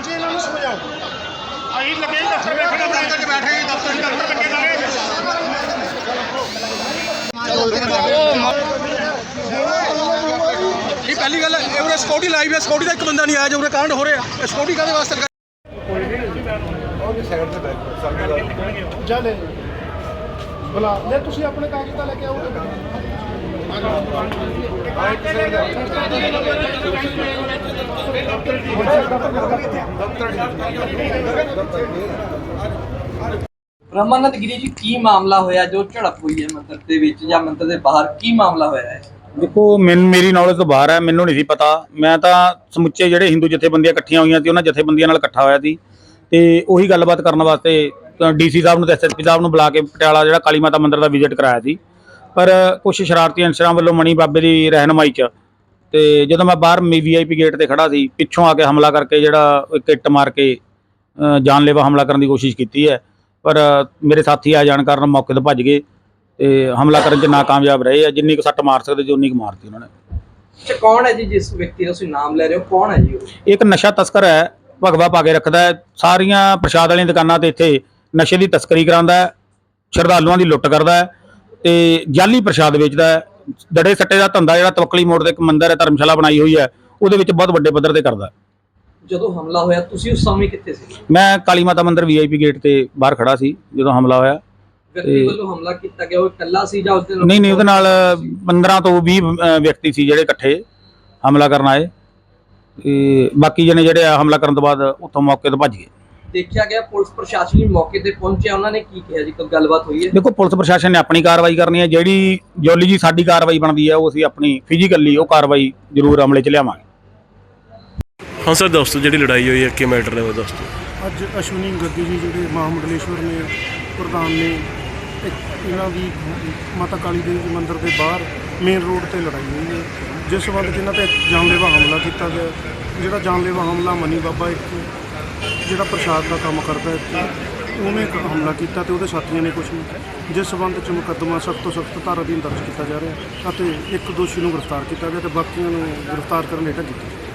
ਹਾਂਜੀ ਇਹਨਾਂ ਨੂੰ ਸਮਝਾਓ। ਅਸੀਂ ਲੱਗੇ ਦਫ਼ਤਰ ਬੈਠੇ ਦਫ਼ਤਰ 'ਚ ਬੈਠੇ ਦਫ਼ਤਰ 'ਚ ਦਫ਼ਤਰ ਲੱਗੇ ਲਾਗੇ ਇਹ ਪਹਿਲੀ ਗੱਲ ਇਹ ਉਹਨੇ ਸਕਿਉਰਟੀ ਲਾਈਵ ਹੈ ਸਕਿਉਰਟੀ ਦਾ ਇੱਕ ਬੰਦਾ ਨਹੀਂ ਆਇਆ ਜੋ ਉਹਨੇ ਕਾਂਡ ਹੋ ਰਿਹਾ। ਇਹ ਸਕਿਉਰਟੀ ਕਾਹਦੇ ਵਾਸਤੇ ਲਗਾਈ? ਜਾ ਲੈ ਬੁਲਾ ਲੈ ਤੁਸੀਂ ਆਪਣੇ ਕਾਗਜ਼ ਤਾਂ ਲੈ ਕੇ ਆਓ। ਰਮਨਤ ਗਿਰੀ ਜੀ, ਕੀ ਮਾਮਲਾ ਹੋਇਆ? ਜੋ ਝੜਪ ਹੋਈ ਹੈ ਮੰਦਰ ਦੇ ਵਿੱਚ ਜਾਂ ਮੰਦਰ ਦੇ ਬਾਹਰ, ਕੀ ਮਾਮਲਾ ਹੋਇਆ ਹੈ? ਦੇਖੋ, ਮੈਨੂੰ, ਮੇਰੀ ਨੌਲੇਜ ਤੋਂ ਬਾਹਰ ਹੈ, ਮੈਨੂੰ ਨਹੀਂ ਸੀ ਪਤਾ। ਮੈਂ ਤਾਂ ਸਮੁੱਚੇ ਜਿਹੜੇ ਹਿੰਦੂ ਜਥੇਬੰਦੀਆਂ ਇਕੱਠੀਆਂ ਹੋਈਆਂ ਸੀ, ਉਹਨਾਂ ਜਥੇਬੰਦੀਆਂ ਨਾਲ ਇਕੱਠਾ ਹੋਇਆ ਸੀ। ਤੇ ਉਹੀ ਗੱਲਬਾਤ ਕਰਨ ਵਾਸਤੇ ਡੀਸੀ ਸਾਹਿਬ ਨੂੰ ਤੇ ਐਸਐਸਪੀ ਸਾਹਿਬ ਨੂੰ ਬੁਲਾ ਕੇ ਪਟਿਆਲਾ ਜਿਹੜਾ ਕਾਲੀ ਮਾਤਾ ਮੰਦਿਰ ਦਾ ਵਿਜ਼ਿਟ ਕਰਾਇਆ ਸੀ। ਪਰ ਕੁਝ ਸ਼ਰਾਰਤੀ ਅਨਸਰਾਂ ਵੱਲੋਂ ਮਣੀ ਬਾਬੇ ਦੀ ਰਹਿਨਮਾਈ 'ਚ ਤੇ ਜਦੋਂ ਮੈਂ ਬਾਹਰ ਵੀਆਈਪੀ ਗੇਟ ਤੇ ਖੜਾ ਸੀ ਪਿੱਛੋਂ ਆ ਕੇ ਹਮਲਾ ਕਰਕੇ ਜਿਹੜਾ ਇੱਕ ਇੱਟ ਮਾਰ ਕੇ ਜਾਨਲੇਵਾ ਹਮਲਾ ਕਰਨ ਦੀ ਕੋਸ਼ਿਸ਼ ਕੀਤੀ ਹੈ। ਪਰ ਮੇਰੇ ਸਾਥੀ ਆ ਜਾਣ ਕਾਰਨ ਮੌਕੇ ਤੋਂ ਭੱਜ ਗਏ ਤੇ ਹਮਲਾ ਕਰਨ 'ਚ ਨਾਕਾਮਯਾਬ ਰਹੇ ਆ। ਜਿੰਨੀ ਕੁ ਸੱਟ ਮਾਰ ਸਕਦੇ ਸੀ ਉਨੀ ਕੁ ਮਾਰਤੀ ਉਹਨਾਂ ਨੇ। ਅੱਛਾ ਕੌਣ ਹੈ ਜੀ ਜਿਸ ਵਿਅਕਤੀ ਦਾ ਤੁਸੀਂ ਨਾਮ ਲੈ ਰਹੇ ਹੋ? ਕੌਣ ਹੈ ਜੀ ਉਹ? ਇੱਕ ਨਸ਼ਾ ਤਸਕਰ ਹੈ ਭਗਵਾ ਪਾ ਕੇ ਰੱਖਦਾ ਹੈ। ਸਾਰੀਆਂ ਪ੍ਰਸ਼ਾਦ ਵਾਲੀਆਂ ਦੁਕਾਨਾਂ ਤੇ ਇੱਥੇ ਨਸ਼ੇ ਦੀ ਤਸਕਰੀ ਕਰਾਉਂਦਾ ਹੈ ਸ਼ਰਧਾਲੂਆਂ ਦੀ ਲੁੱਟ ਕਰਦਾ ਹੈ। ਤੇ ਜਾਲੀ ਪ੍ਰਸ਼ਾਦ ਵੇਚਦਾ ਹੈ। ਦੜੇ ਸੱਟੇ ਦਾ ਧੰਦਾ ਜਿਹੜਾ ਤਵਕਲੀ ਮੋੜ ਤੇ ਇੱਕ ਮੰਦਿਰ ਹੈ ਧਰਮਸ਼ਾਲਾ ਬਣਾਈ ਹੋਈ ਹੈ ਉਹਦੇ ਵਿੱਚ ਬਹੁਤ ਵੱਡੇ ਪੱਧਰ ਤੇ ਕਰਦਾ। ਜਦੋਂ ਹਮਲਾ ਹੋਇਆ ਤੁਸੀਂ ਉਸ ਸਮੇਂ ਕਿੱਥੇ ਸੀ? ਮੈਂ ਕਾਲੀ ਮਾਤਾ ਮੰਦਿਰ ਵੀਆਈਪੀ ਗੇਟ ਤੇ ਬਾਹਰ ਖੜਾ ਸੀ ਜਦੋਂ ਹਮਲਾ ਹੋਇਆ। ਵਿਅਕਤੀ ਤੇ- ਵੱਲੋਂ ਹਮਲਾ ਕੀਤਾ ਗਿਆ ਉਹ ਇਕੱਲਾ ਸੀ ਜਾਂ ਉਸਦੇ ਨਹੀਂ ਨਹੀਂ ਉਹਦੇ ਨਾਲ 15 ਤੋਂ 20 ਅ, ਵਿਅਕਤੀ ਸੀ ਜਿਹੜੇ ਇਕੱਠੇ ਹਮਲਾ ਕਰਨ ਆਏ। ਤੇ ਬਾਕੀ ਜਣੇ ਜਿਹੜੇ ਆ ਹਮਲਾ ਕਰਨ ਤੋਂ ਬਾਅਦ ਉੱਥੋਂ ਮੌਕੇ ਤੋਂ ਭੱਜ ਗਏ। ਦੇਖਿਆ ਗਿਆ ਪੁਲਿਸ ਪ੍ਰਸ਼ਾਸਨ ਵੀ ਮੌਕੇ ਤੇ ਪਹੁੰਚਿਆ। ਉਹਨਾਂ ਨੇ ਕੀ ਕਿਹਾ ਜੀ? ਕੋਈ ਗੱਲਬਾਤ ਹੋਈ ਹੈ? ਦੇਖੋ ਪੁਲਿਸ ਪ੍ਰਸ਼ਾਸਨ ਨੇ ਆਪਣੀ ਕਾਰਵਾਈ ਕਰਨੀ ਹੈ। ਜਿਹੜੀ ਜੋਲੀ ਜੀ ਸਾਡੀ ਕਾਰਵਾਈ ਬਣਦੀ ਹੈ ਉਹ ਅਸੀਂ ਆਪਣੀ ਫਿਜ਼ੀਕਲੀ ਉਹ ਕਾਰਵਾਈ ਜ਼ਰੂਰ ਅਮਲੇ 'ਚ ਲਿਆਵਾਂਗੇ। ਹਾਂ ਸਰ ਦੋਸਤੋ ਜਿਹੜੀ ਲੜਾਈ ਹੋਈ ਹੈ ਕੀ ਮੈਟਰ ਹੈ ਉਹ ਦੋਸਤੋ ਅੱਜ ਅਸ਼ਵਨੀ ਗੱਦੀ ਜੀ ਜਿਹੜੇ ਮਹਾਮੰਡਲੇਸ਼ਵਰ ਨੇ ਪ੍ਰਧਾਨ ਨੇ ਇੱਕ ਇਹਨਾਂ ਦੀ ਮਾਤਾ ਕਾਲੀ ਦੇਵੀ ਦੇ ਮੰਦਿਰ ਦੇ ਬਾਹਰ ਮੇਨ ਰੋਡ ਤੇ ਲੜਾਈ ਹੋਈ ਹੈ। ਜਿਸ 'ਚ ਇਹਨਾਂ ਤੇ ਜਾਨਲੇਵਾ ਹਮਲਾ ਕੀਤਾ ਗਿਆ। ਜਿਹੜਾ ਜਾਨਲੇਵਾ ਹਮਲਾ ਮਨੀ ਬਾਬਾ ਇੱਕ ਜਿਹੜਾ ਪ੍ਰਸ਼ਾਦ ਦਾ ਕੰਮ ਕਰਦਾ ਹੈ, ਉਹਨੇ ਇੱਕ ਹਮਲਾ ਕੀਤਾ ਤੇ ਉਹਦੇ ਸਾਥੀਆਂ ਨੇ ਕੁਝ ਨਹੀਂ ਜਿਸ ਸੰਬੰਧ 'ਚ ਮੁਕੱਦਮਾ ਸਖਤ ਤੋਂ ਸਖਤ ਧਾਰਾ ਅਧੀਨ ਦਰਜ ਕੀਤਾ ਜਾ ਰਿਹਾ ਅਤੇ ਇੱਕ ਦੋਸ਼ੀ ਨੂੰ ਗ੍ਰਿਫਤਾਰ ਕੀਤਾ ਗਿਆ ਤੇ ਬਾਕੀਆਂ ਨੂੰ ਗ੍ਰਿਫਤਾਰ ਕਰਨ ਲਈ ਢਾ ਕੀਤਾ